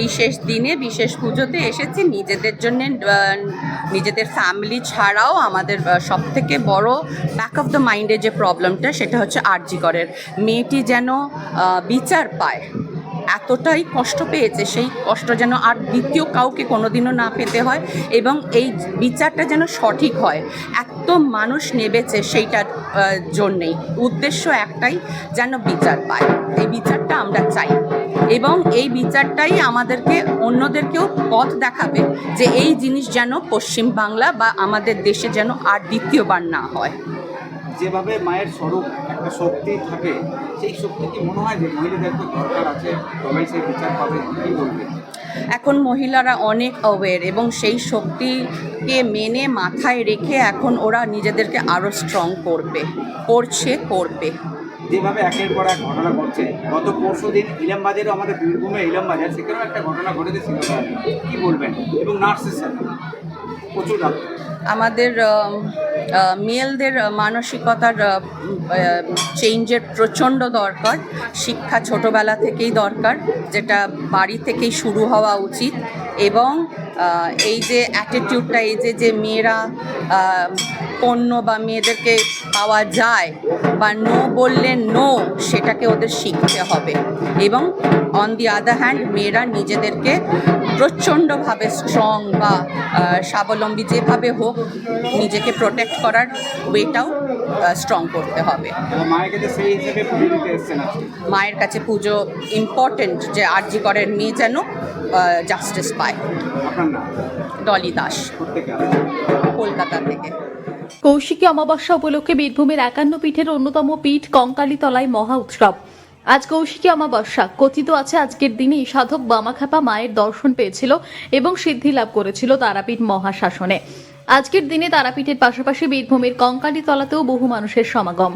বিশেষ দিনে, বিশেষ পুজোতে এসেছি। নিজেদের জন্য নিজেদের ফ্যামিলি ছাড়াও আমাদের সব থেকে বড় ব্যাক অফ দ্য মাইন্ডের যে প্রবলেমটা সেটা হচ্ছে আরজিকরের মেয়েটি যেন বিচার পায়, এতটাই কষ্ট পেয়েছে, সেই কষ্ট যেন আর দ্বিতীয় কাউকে কোনোদিনও না পেতে হয়, এবং এই বিচারটা যেন সঠিক হয়। এত মানুষ নেবেছে সেইটার জন্যেই। উদ্দেশ্য একটাই, যেন বিচার পায়। এই বিচারটা আমরা চাই। এবং এই বিচারটাই আমাদেরকে, অন্যদেরকেও পথ দেখাবে যে এই জিনিস যেন পশ্চিমবাংলা বা আমাদের দেশে যেন আর দ্বিতীয়বার না হয়। যেভাবে মায়ের স্বরূপ একটা শক্তি থাকে সেই শক্তি কি মনে হয় যে মহিলাদের তো দরকার আছে? তবেই সেই বিচার পাবে কি বলবে এখন মহিলারা অনেক অ্যাওয়্যার এবং সেই শক্তিকে মেনে মাথায় রেখে এখন ওরা নিজেদেরকে আরও স্ট্রং করবে করছে করবে। যেভাবে একের পর এক ঘটনা ঘটছে গত পরশু দিন ইলাম বাজারও আমাদের বীরভূমে ইলাম বাজার সেখানেও একটা ঘটনা ঘটেছে কি বলবেন? এবং নার্সের সাথে প্রচুর আমাদের মেলদের মানসিকতার চেঞ্জের প্রচণ্ড দরকার। শিক্ষা ছোটোবেলা থেকেই দরকার, যেটা বাড়ি থেকেই শুরু হওয়া উচিত। এবং এই যে অ্যাটিটিউডটা এই যে যে মেয়েরা পণ্য বা মেয়েদেরকে পাওয়া যায় বা নো বললে নো সেটাকে ওদের শিখতে হবে। এবং অন দি আদার হ্যান্ড মেয়েরা নিজেদেরকে প্রচণ্ডভাবে স্ট্রং বা স্বাবলম্বী যেভাবে হোক নিজেকে প্রোটেক্ট করার ওয়েটাও স্ট্রং করতে হবে। মায়ের কাছে পুজো ইম্পর্টেন্ট যে আরজি করের মেয়ে যেন জাস্টিস পায়। ডলি দাস, কলকাতা থেকে। কৌশিকী অমাবস্যা উপলক্ষে বীরভূমের একান্ন পীঠের অন্যতম পীঠ কঙ্কালীতলায় মহা উৎসব। আজ কৌশিকী অমাবস্যা। কথিত আছে, আজকের দিনেই সাধক বামাখ্যাপা মায়ের দর্শন পেয়েছিল এবং সিদ্ধি লাভ করেছিল তারাপীঠ মহাশাসনে। আজকের দিনে তারাপীঠের পাশাপাশি বীরভূমের কঙ্কালীতলাতেও বহু মানুষের সমাগম।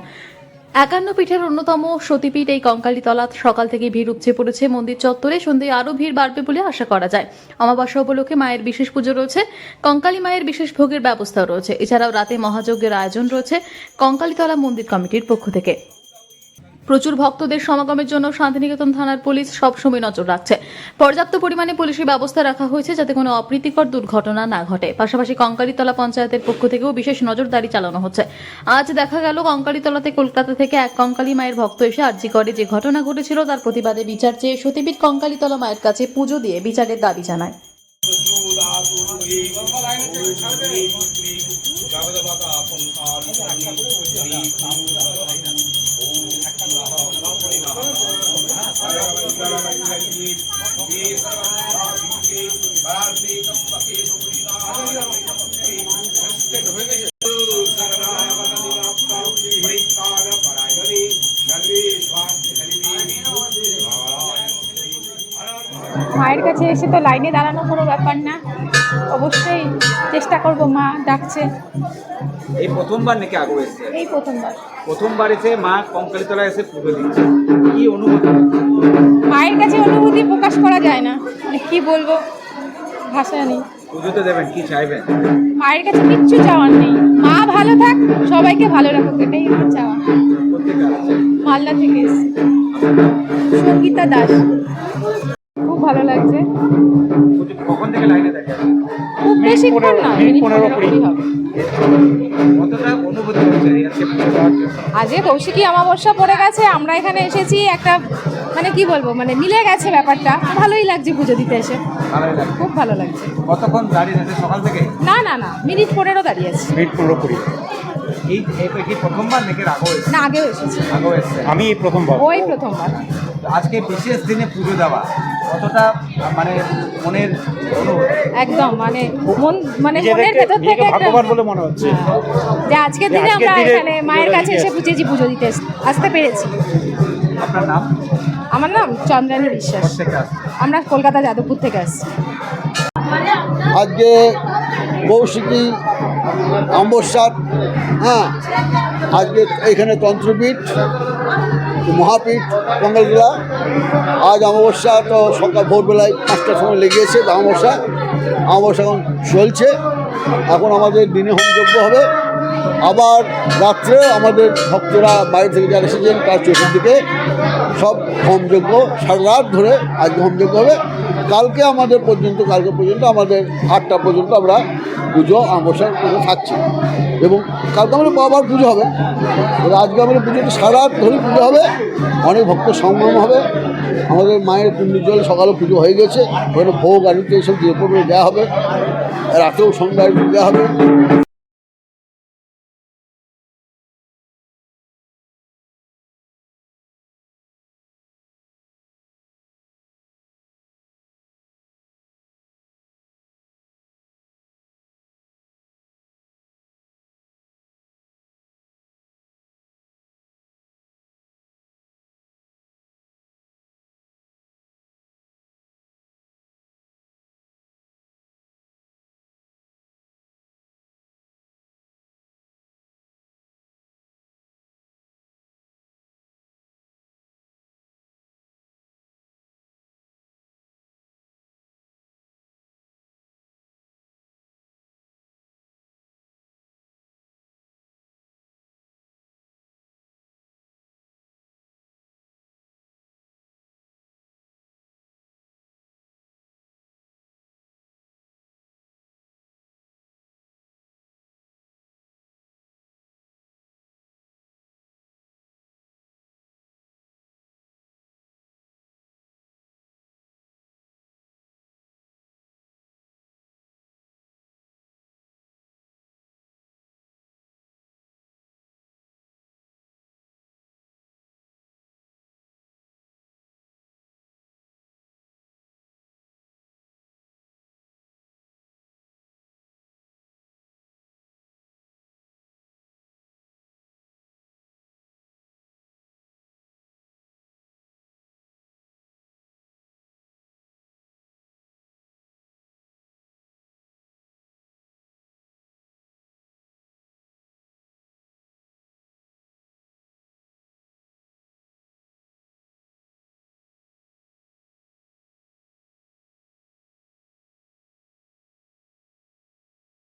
একান্ন পীঠের অন্যতম সতীপীঠ এই কঙ্কালীতলা সকাল থেকে ভিড় উপচে পড়েছে। মন্দির চত্বরে সন্ধ্যে আরও ভিড় বাড়বে বলে আশা করা যায়। অমাবস্যা উপলক্ষে মায়ের বিশেষ পুজো রয়েছে। কঙ্কালী মায়ের বিশেষ ভোগের ব্যবস্থাও রয়েছে। এছাড়াও রাতে মহাযজ্ঞের আয়োজন রয়েছে কঙ্কালীতলা মন্দির কমিটির পক্ষ থেকে। প্রচুর ভক্তদের সমাগমের জন্য শান্তিনিকেতন থানার পুলিশ সবসময় নজর রাখছে। পর্যাপ্ত পরিমাণে পুলিশের ব্যবস্থা রাখা হয়েছে যাতে কোনো অপ্রীতিকর দুর্ঘটনা না ঘটে। পাশাপাশি কঙ্কালীতলা পঞ্চায়েতের পক্ষ থেকেও বিশেষ নজরদারি চালানো হচ্ছে। আজ দেখা গেল কঙ্কালীতলাতে কলকাতা থেকে এক কঙ্কালী মায়ের ভক্ত এসে আর্জি করে যে ঘটনা ঘটেছিল তার প্রতিবাদে বিচার চেয়ে সতীপীঠ কঙ্কালীতলা মায়ের কাছে পুজো দিয়ে বিচারের দাবি জানায়। মায়ের কাছে এসে তো লাইনে দাঁড়ানো কোনো ব্যাপার না। অবশ্যই চেষ্টা করব মা ডাকছে। এই প্রথমবার নাকি আগে এসছে? এই প্রথমবার। প্রথমবার এসে মা কঙ্কালীতলা এসে পুজো দিচ্ছে। কি অনুভূতি? মায়ের কাছে অনুভূতি প্রকাশ করা যায় না। মানে কি বলব? ভাষা নেই। পুজোতে দেবেন কি চাইবেন? মায়ের কাছে কিচ্ছু চাওয়ার নেই। মা ভালো থাক সবাইকে ভালো রাখুক এটাই আমার চাওয়া। মালদা থেকে এসেছি। সঙ্গীতা দাস। লাগছে কখন থেকে লাইনে খুব বেশিক্ষণ না মিনিট পনেরো কুড়ি। হবে। আজকে কৌশিকী অমাবস্যা পড়ে গেছে আমরা এখানে এসেছি একটা মানে কি বলব মানে মিলে গেছে ব্যাপারটা। ভালোই লাগছে পুজো দিতে এসে। খুব ভালো লাগছে। কতক্ষণ দাঁড়িয়ে আছে? সকাল থেকে? না না না মিনিট পনেরো দাঁড়িয়ে আছি। মিনিট পুরোপুরি এই এই কি প্রথমবার নাকি আগেও এসছে? না আগেও এসেছি। আগেও এসছে। আমি প্রথমবার। ওই প্রথমবার। আজকে বিশেষ দিনে পুজো দেওয়া। কতটা মানে মনের একদম মানে মন মানে মনের ভেতর থেকে ভাগ্যবান বলে মনে হচ্ছে। হ্যাঁ, যে আজকের দিনে আমরা এখানে মায়ের কাছে এসে। পুজোজি পুজো দিতে আসতে পেরেছি। আপনার নাম? আমার নাম চন্দ্রানী বিশ্বাস। আমরা কলকাতা যাদবপুর থেকে আসছি। আজকে কৌশিকী অম্বসার হ্যাঁ আজকে এখানে তন্ত্রপীঠ মহাপীঠ কঙ্গালতলা আজ অমাবস্যা, তো সকাল ভোরবেলায় পাঁচটার সময় লেগেছে অমাবস্যা। অমাবস্যা এখন চলছে। এখন আমাদের দিনে হোমযজ্ঞ হবে। আবার রাত্রে আমাদের ভক্তরা বাইরে থেকে যারা এসেছেন, তার চতুর্দিকে সব হোমযজ্ঞ, সারা রাত ধরে আজকে হোমযজ্ঞ হবে। কালকে আমাদের পর্যন্ত, কালকে পর্যন্ত আমাদের আটটা পর্যন্ত আমরা পুজো আমাবস্যার পুজো থাকছি। এবং কালকে আমাদের বাবার পুজো হবে। আজকে আমাদের পুজোটা সারা ধরে পুজো হবে। অনেক ভক্ত সঙ্গম হবে। আমাদের মায়ের কুণ্ডির জল সকালে পুজো হয়ে গেছে। ওখানে ভোগ আনিতে এসব দিয়ে দেওয়া হবে। রাতেও সন্ধ্যায় দেওয়া হবে।